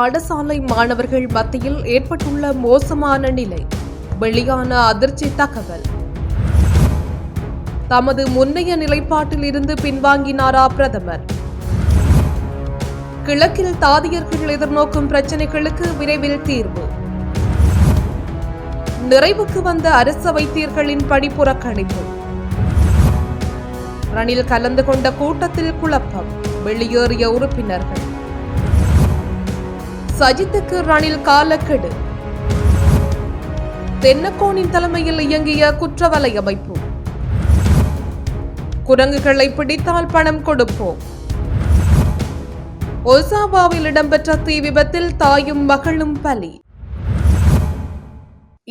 பாடசாலை மாணவர்கள் மத்தியில் ஏற்பட்டுள்ள மோசமான நிலை. வெளியான அதிர்ச்சி தகவல். தமது முன்னைய நிலைப்பாட்டில் இருந்து பின்வாங்கினாரா பிரதமர்? கிழக்கில் தாதியர்கள் எதிர்நோக்கும் பிரச்சினைகளுக்கு விரைவில் தீர்வு. நிறைவுக்கு வந்த அரச வைத்தியர்களின் பணி புறக்கணிப்பு. ரணில் கலந்து கொண்ட கூட்டத்தில் குழப்பம். வெளியேறிய உறுப்பினர்கள். சஜித்துக்கு ரணில் காலக்கெடு. தென்னக்கோனின் தலைமையில் இயங்கிய குற்றவலை அமைப்பு. குரங்குகளை பிடித்தால் பணம் கொடுப்போம். ஒசாபாவில் இடம்பெற்ற தீ விபத்தில் தாயும் மகளும் பலி.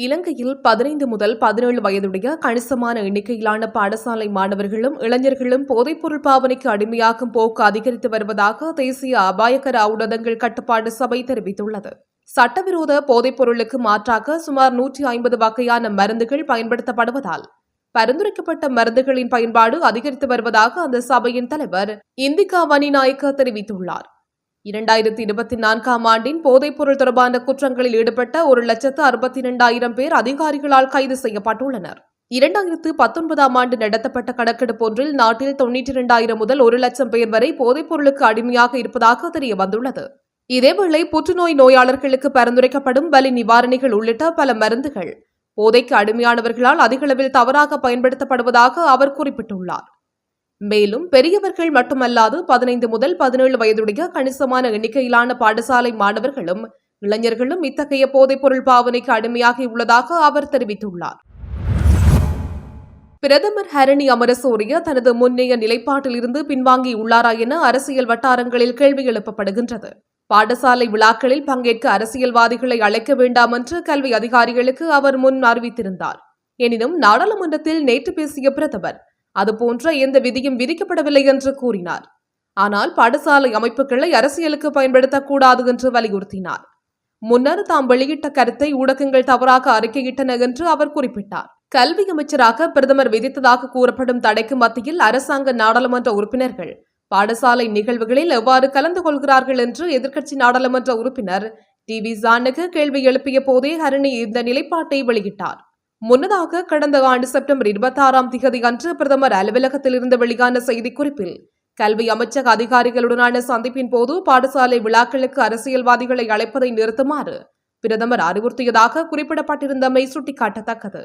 இலங்கையில் பதினைந்து முதல் பதினேழு வயதுடைய கணிசமான எண்ணிக்கையிலான பாடசாலை மாணவர்களும் இளைஞர்களும் போதைப்பொருள் பாவனைக்கு அடிமையாகும் போக்கு அதிகரித்து வருவதாக தேசிய அபாயகர ஊடகங்கள் கட்டுப்பாடு சபை தெரிவித்துள்ளது. சட்டவிரோத போதைப்பொருளுக்கு மாற்றாக சுமார் நூற்றி ஐம்பது வகையான மருந்துகள் பயன்படுத்தப்படுவதால் பரிந்துரைக்கப்பட்ட மருந்துகளின் பயன்பாடு அதிகரித்து வருவதாக அந்த சபையின் தலைவர் இந்திகா வனிநாயக்க தெரிவித்துள்ளார். இரண்டாயிரத்தி இருபத்தி நான்காம் ஆண்டின் போதைப்பொருள் தொடர்பான குற்றங்களில் ஈடுபட்ட ஒரு லட்சத்து அறுபத்தி இரண்டாயிரம் பேர் அதிகாரிகளால் கைது செய்யப்பட்டுள்ளனர். இரண்டாயிரத்து பத்தொன்பதாம் ஆண்டு நடத்தப்பட்ட கணக்கெடுப்பு ஒன்றில் நாட்டில் தொன்னூற்றி இரண்டாயிரம் முதல் ஒரு லட்சம் பேர் வரை போதைப்பொருளுக்கு அடிமையாக இருப்பதாக தெரிய வந்துள்ளது இதேவேளை புற்றுநோய் நோயாளர்களுக்கு பரிந்துரைக்கப்படும் வலி நிவாரணிகள் உள்ளிட்ட பல மருந்துகள் போதைக்கு அடிமையானவர்களால் அதிகளவில் தவறாக பயன்படுத்தப்படுவதாக அவர் குறிப்பிட்டுள்ளார். மேலும் பெரியவர்கள் மட்டுமல்லாது பதினைந்து முதல் பதினேழு வயதுடைய கணிசமான எண்ணிக்கையிலான பாடசாலை மாணவர்களும் இளைஞர்களும் இத்தகைய போதைப்பொருள் பாவனைக்கு அடிமையாகி உள்ளதாக அவர் தெரிவித்துள்ளார். பிரதமர் ஹரணி அமரசூரிய தனது முன்னைய நிலைப்பாட்டில் இருந்து பின்வாங்கியுள்ளாரா என அரசியல் வட்டாரங்களில் கேள்வி எழுப்பப்படுகின்றது. பாடசாலை விழாக்களில் பங்கேற்க அரசியல்வாதிகளை அழைக்க வேண்டாம் என்று கல்வி அதிகாரிகளுக்கு அவர் முன் அறிவித்திருந்தார். எனினும் நாடாளுமன்றத்தில் நேற்று பேசிய பிரதமர் அதுபோன்ற எந்த விதியும் விதிக்கப்படவில்லை என்று கூறினார். ஆனால் பாடசாலை அமைப்புகளை அரசியலுக்கு பயன்படுத்தக்கூடாது என்று வலியுறுத்தினார். முன்னர் தாம் வெளியிட்ட கருத்தை ஊடகங்கள் தவறாக அறிக்கையிட்டன என்று அவர் குறிப்பிட்டார். கல்வி அமைச்சராக பிரதமர் விதித்ததாக கூறப்படும் தடைக்கு மத்தியில் அரசாங்க நாடாளுமன்ற உறுப்பினர்கள் பாடசாலை நிகழ்வுகளில் எவ்வாறு கலந்து கொள்கிறார்கள் என்று எதிர்க்கட்சி நாடாளுமன்ற உறுப்பினர் டி வி ஜானகு கேள்வி எழுப்பிய போதே ஹரணி இந்த நிலைப்பாட்டை வெளியிட்டார். முன்னதாக கடந்த ஆண்டு செப்டம்பர் இருபத்தி ஆறாம் திகதி அன்று பிரதமர் அலுவலகத்தில் இருந்து வெளியான செய்திக்குறிப்பில் கல்வி அமைச்சக அதிகாரிகளுடனான சந்திப்பின் போது பாடசாலை விழாக்களுக்கு அரசியல்வாதிகளை அழைப்பதை நிறுத்துமாறு பிரதமர் அறிவுறுத்தியதாக குறிப்பிடப்பட்டிருந்தமை சுட்டிக்காட்டத்தக்கது.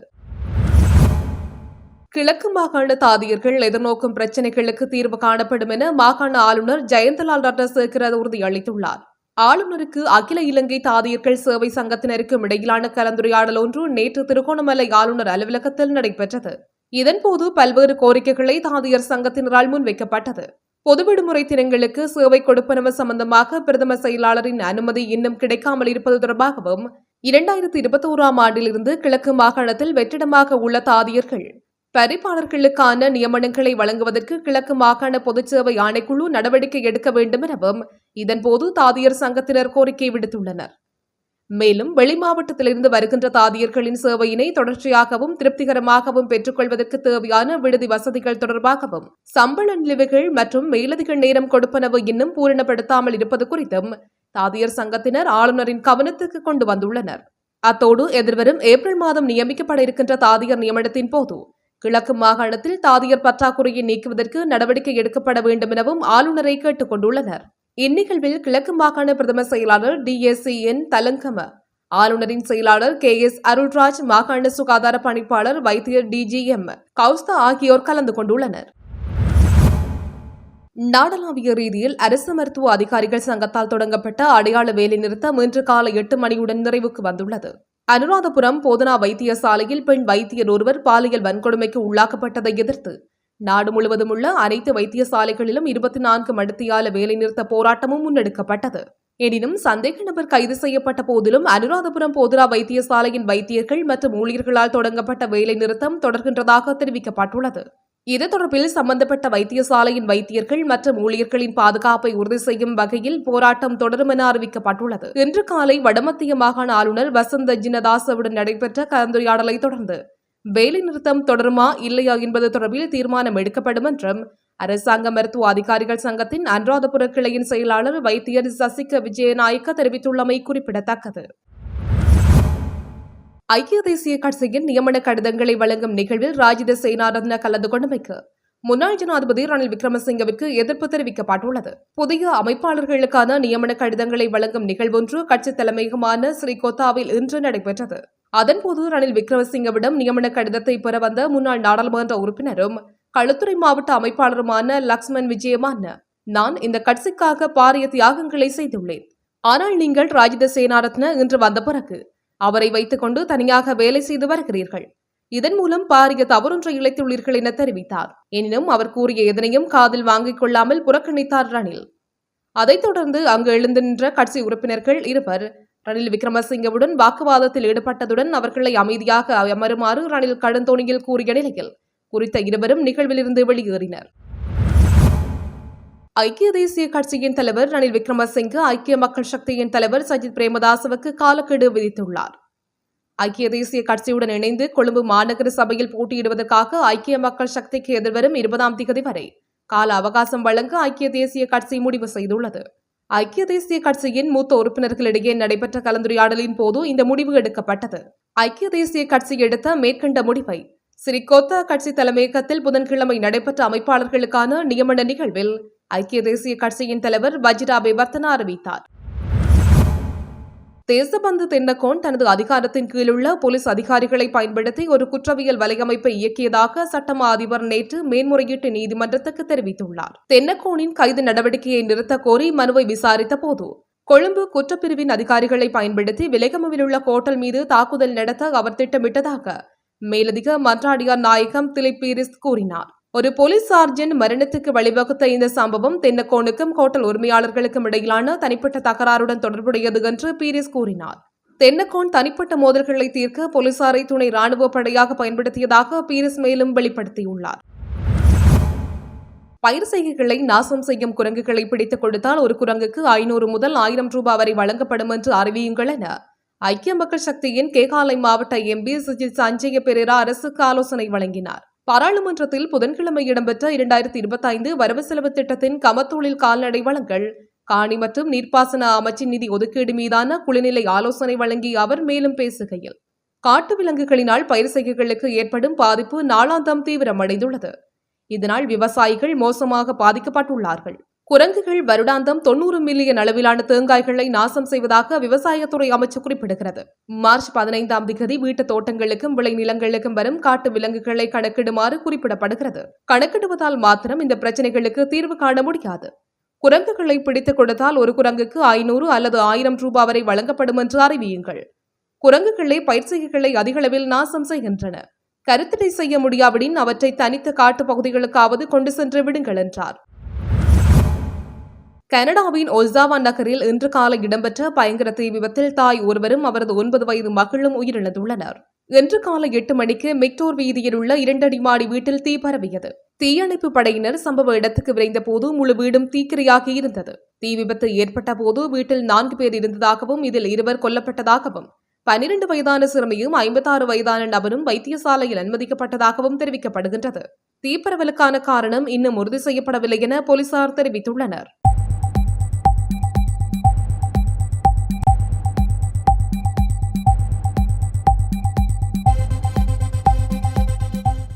கிழக்கு மாகாண தாதியர்கள் எதிர்நோக்கும் பிரச்சினைகளுக்கு தீர்வு காணப்படும் என மாகாண ஆளுநர் ஜெயந்தலால் ரட்னசேகர உறுதியளித்துள்ளார். ஆளுநருக்கு அகில இலங்கை தாதியர்கள் சேவை சங்கத்தினருக்கும் இடையிலான கலந்துரையாடல் ஒன்று நேற்று திருகோணமலை ஆளுநர் அலுவலகத்தில் நடைபெற்றது. இதன்போது பல்வேறு கோரிக்கைகளை தாதியர் சங்கத்தினரால் முன்வைக்கப்பட்டது. பொது விடுமுறை தினங்களுக்கு சேவை கொடுப்பனவு சம்பந்தமாக பிரதம செயலாளரின் அனுமதி இன்னும் கிடைக்காமல் இருப்பது தொடர்பாகவும் இரண்டாயிரத்தி இருபத்தி ஓராம் ஆண்டிலிருந்து கிழக்கு மாகாணத்தில் வெற்றிடமாக உள்ள தாதியர்கள் பரிபாளர்களுக்கான நியமனங்களை வழங்குவதற்கு கிழக்கு மாகாண பொதுச்சேவை ஆணைக்குழு நடவடிக்கை எடுக்க வேண்டும் எனவும் இதன்போது தாதியர் சங்கத்தினர் கோரிக்கை விடுத்துள்ளனர். மேலும் வெளி மாவட்டத்திலிருந்து வருகின்ற தாதியர்களின் சேவையினை தொடர்ச்சியாகவும் திருப்திகரமாகவும் பெற்றுக்கொள்வதற்கு தேவையான விடுதி வசதிகள் தொடர்பாகவும் சம்பள நிலுவைகள் மற்றும் மேலதிக நேரம் கொடுப்பனவு இன்னும் பூரணப்படுத்தாமல் இருப்பது குறித்தும் தாதியர் சங்கத்தினர் ஆளுநரின் கவனத்துக்கு கொண்டு வந்துள்ளனர். அத்தோடு எதிர்வரும் ஏப்ரல் மாதம் நியமிக்கப்பட இருக்கின்ற தாதியர் நியமனத்தின் போது கிழக்கு மாகாணத்தில் தாதியர் பற்றாக்குறையை நீக்குவதற்கு நடவடிக்கை எடுக்கப்பட வேண்டும் எனவும் ஆளுநரை கேட்டுக் கொண்டுள்ளனர் இந்நிகழ்வில் கிழக்கு மாகாண பிரதம செயலாளர் D. S. C. N. Thalangama ஆளுநரின் செயலாளர் கே. எஸ். அருள்ராஜ் மாகாண சுகாதார பணிப்பாளர் வைத்தியர் டிஜிஎம் கௌஸ்தா ஆகியோர் கலந்து கொண்டுள்ளனர். நாடளாவிய ரீதியில் அரசு மருத்துவ அதிகாரிகள் சங்கத்தால் தொடங்கப்பட்ட அடையாள வேலைநிறுத்தம் இன்று காலை எட்டு மணியுடன் நிறைவுக்கு வந்துள்ளது. அனுராதபுரம் போதனா வைத்தியசாலையில் பெண் வைத்தியர் ஒருவர் பாலியல் வன்கொடுமைக்கு உள்ளாக்கப்பட்டதை எதிர்த்து நாடு முழுவதும் உள்ள அனைத்து வைத்தியசாலைகளிலும் இருபத்தி நான்கு மணித்தியால வேலைநிறுத்த போராட்டமும் முன்னெடுக்கப்பட்டது. எனினும் சந்தேக நபர் கைது செய்யப்பட்ட போதிலும் அனுராதபுரம் போதனா வைத்தியசாலையின் வைத்தியர்கள் மற்றும் ஊழியர்களால் தொடங்கப்பட்ட வேலைநிறுத்தம் தொடர்கின்றதாக தெரிவிக்கப்பட்டுள்ளது. இது தொடர்பில் சம்பந்தப்பட்ட வைத்தியசாலையின் வைத்தியர்கள் மற்றும் ஊழியர்களின் பாதுகாப்பை உறுதி செய்யும் வகையில் போராட்டம் தொடரும் என அறிவிக்கப்பட்டுள்ளது. இன்று காலை வடமத்திய மாகாண ஆளுநர் வசந்த ஜினதாசவுடன் நடைபெற்ற கலந்துரையாடலை தொடர்ந்து வேலைநிறுத்தம் தொடருமா இல்லையா என்பது தொடர்பில் தீர்மானம் எடுக்கப்படும் என்றும் அரசாங்க மருத்துவ அதிகாரிகள் சங்கத்தின் அனுராதபுர கிளையின் செயலாளர் வைத்தியர் சசிக விஜயநாயக்க தெரிவித்துள்ளமை குறிப்பிடத்தக்கது. ஐக்கிய தேசிய கட்சியின் நியமன கடிதங்களை வழங்கும் நிகழ்வில் ராஜித சேனாரத்ன கலந்து கொண்டமைக்கு முன்னாள் ஜனாதிபதி ரணில் விக்ரமசிங்கவிற்கு எதிர்ப்பு தெரிவிக்கப்பட்டுள்ளது. புதிய அமைப்பாளர்களுக்கான நியமன கடிதங்களை வழங்கும் நிகழ்வொன்று கட்சி தலைமையகமான ஸ்ரீகோத்தாவில் இன்று நடைபெற்றது. அதன்போது ரணில் விக்ரமசிங்கவிடம் நியமன கடிதத்தை பெற வந்த முன்னாள் நாடாளுமன்ற உறுப்பினரும் களுத்துறை மாவட்ட அமைப்பாளருமான லக்ஷ்மண் விஜயமான நான் இந்த கட்சிக்காக பாரிய தியாகங்களை செய்துள்ளேன். ஆனால் நீங்கள் ராஜித சேனாரத்ன இன்று வந்த பிறகு அவரை வைத்துக்கொண்டு தனியாக வேலை செய்து வருகிறீர்கள். இதன் மூலம் பாரிய தவறொன்றை இழைத்துள்ளீர்கள் என தெரிவித்தார். எனினும் அவர் கூறிய எதனையும் காதில் வாங்கிக் கொள்ளாமல் புறக்கணித்தார் ரணில். அதைத் தொடர்ந்து அங்கு எழுந்து நின்ற கட்சி உறுப்பினர்கள் இருவர் ரணில் விக்ரமசிங்கவுடன் வாக்குவாதத்தில் ஈடுபட்டதுடன் அவர்களை அமைதியாக அமருமாறு ரணில் கடுந்தோணியில் கூறிய நிலையில் குறித்த இருவரும் நிகழ்விலிருந்து வெளியேறினர். ஐக்கிய தேசிய கட்சியின் தலைவர் ரணில் விக்ரமசிங்கே ஐக்கிய மக்கள் சக்தியின் தலைவர் சஜித் பிரேமதாசவுக்கு காலக்கெடு விதித்துள்ளார். ஐக்கிய தேசிய கட்சியுடன் இணைந்து கொழும்பு மாநகர சபையில் போட்டியிடுவதற்காக ஐக்கிய மக்கள் சக்திக்கு எதிர்வரும் இருபதாம் தேதி வரை கால அவகாசம் வழங்க ஐக்கிய தேசிய கட்சி முடிவு செய்துள்ளது. ஐக்கிய தேசிய கட்சியின் மூத்த உறுப்பினர்களிடையே நடைபெற்ற கலந்துரையாடலின் போது இந்த முடிவு எடுக்கப்பட்டது. ஐக்கிய தேசிய கட்சி எடுத்த மேற்கண்ட முடிவை ஸ்ரீகோத்தா கட்சி தலைமையகத்தில் புதன்கிழமை நடைபெற்ற அமைப்பாளர்களுக்கான நியமன நிகழ்வில் ஐக்கிய தேசிய கட்சியின் தலைவர் வஜிராபே விவர்த்தனா அறிவித்தார். தேசபந்து தென்னகோன் தனது அதிகாரத்தின் கீழுள்ள போலீஸ் அதிகாரிகளை பயன்படுத்தி ஒரு குற்றவியல் வலையமைப்பை இயக்கியதாக சட்டமா அதிபர் நேற்று மேன்முறையீட்டு நீதிமன்றத்துக்கு தெரிவித்துள்ளார். தென்னகோனின் கைது நடவடிக்கையை நிறுத்த கோரி மனுவை விசாரித்த போது கொழும்பு குற்றப்பிரிவின் அதிகாரிகளை பயன்படுத்தி விலகமுவில் உள்ள கோட்டல் மீது தாக்குதல் நடத்த அவர் திட்டமிட்டதாக மேலதிக மன்றாடியார் நாயகம் திலிப் பீரிஸ் கூறினார். ஒரு போலீஸ் சார்ஜன் மரணத்துக்கு வழிவகுத்த இந்த சம்பவம் தென்னக்கோனுக்கும் ஹோட்டல் உரிமையாளர்களுக்கும் இடையிலான தனிப்பட்ட தகராறுடன் தொடர்புடையது என்று பீரிஸ் கூறினார். தென்னக்கோன் தனிப்பட்ட மோதல்களை தீர்க்க போலீசாரை துணை ராணுவ படையாக பயன்படுத்தியதாக பீரிஸ் மேலும் வெளிப்படுத்தியுள்ளார். பயிர் செய்கைகளை நாசம் செய்யும் குரங்குகளை பிடித்துக் கொடுத்தால் ஒரு குரங்குக்கு ஐநூறு முதல் ஆயிரம் ரூபாய் வரை வழங்கப்படும் என்று அறிவியுங்கள் என ஐக்கிய மக்கள் சக்தியின் கேகாலை மாவட்ட எம்பி சுஜித் சஞ்சய பெரேரா அரசுக்கு ஆலோசனை வழங்கினார். பாராளுமன்றத்தில் புதன்கிழமை இடம்பெற்ற இரண்டாயிரத்தி இருபத்தி ஐந்து வரவு செலவு திட்டத்தின் கமத்தொழில் கால்நடை வளங்கள் காணி மற்றும் நீர்ப்பாசன அமைச்சின் நிதி ஒதுக்கீடு மீதான குளிநிலை ஆலோசனை வழங்கி அவர் மேலும் பேசுகையில் காட்டு விலங்குகளினால் பயிர் செய்கைகளுக்கு ஏற்படும் பாதிப்பு நாளாந்தம் தீவிரமடைந்துள்ளது. இதனால் விவசாயிகள் மோசமாக பாதிக்கப்பட்டுள்ளார்கள். குரங்குகள் வருடாந்தம் தொன்னூறு மில்லியன் அளவிலான தேங்காய்களை நாசம் செய்வதாக விவசாயத்துறை அமைச்சு குறிப்பிடுகிறது. மார்ச் பதினைந்தாம் திகதி வீட்டு தோட்டங்களுக்கும் விளை நிலங்களுக்கும் வரும் காட்டு விலங்குகளை கணக்கிடுமாறு குறிப்பிடப்படுகிறது. கணக்கிடுவதால் மாத்திரம் இந்த பிரச்சனைகளுக்கு தீர்வு காண முடியாது. குரங்குகளை பிடித்துக் கொடுத்தால் ஒரு குரங்குக்கு ஐநூறு அல்லது ஆயிரம் ரூபாய் வரை வழங்கப்படும் என்று அறிவியுங்கள். குரங்குகளை பயிற்சிகளை அதிகளவில் நாசம் செய்கின்றன. கருத்தடை செய்ய முடியாவிடின் அவற்றை தனித்த காட்டு பகுதிகளுக்காவது கொண்டு சென்று விடுங்கள் என்றார். கனடாவின் ஒசாவா நகரில் இன்று காலை இடம்பெற்ற பயங்கர தீ விபத்தில் தாய் ஒருவரும் அவரது ஒன்பது வயது மகளும் உயிரிழந்துள்ளனர். இன்று காலை எட்டு மணிக்கு மெக்டோர் வீதியில் உள்ள இரண்டடி மாடி வீட்டில் தீ பரவியது. தீயணைப்பு படையினர் சம்பவ இடத்துக்கு விரைந்த போது முழு வீடும் தீக்கிரையாகி இருந்தது. தீ விபத்து ஏற்பட்ட போது வீட்டில் நான்கு பேர் இருந்ததாகவும் இதில் இருவர் கொல்லப்பட்டதாகவும் பனிரெண்டு வயதான சிறுமியும் ஐம்பத்தாறு வயதான நபரும் வைத்தியசாலையில் அனுமதிக்கப்பட்டதாகவும் தெரிவிக்கப்படுகின்றது. தீப்பரவலுக்கான காரணம் இன்னும் உறுதி செய்யப்படவில்லை என போலீசார் தெரிவித்துள்ளனர்.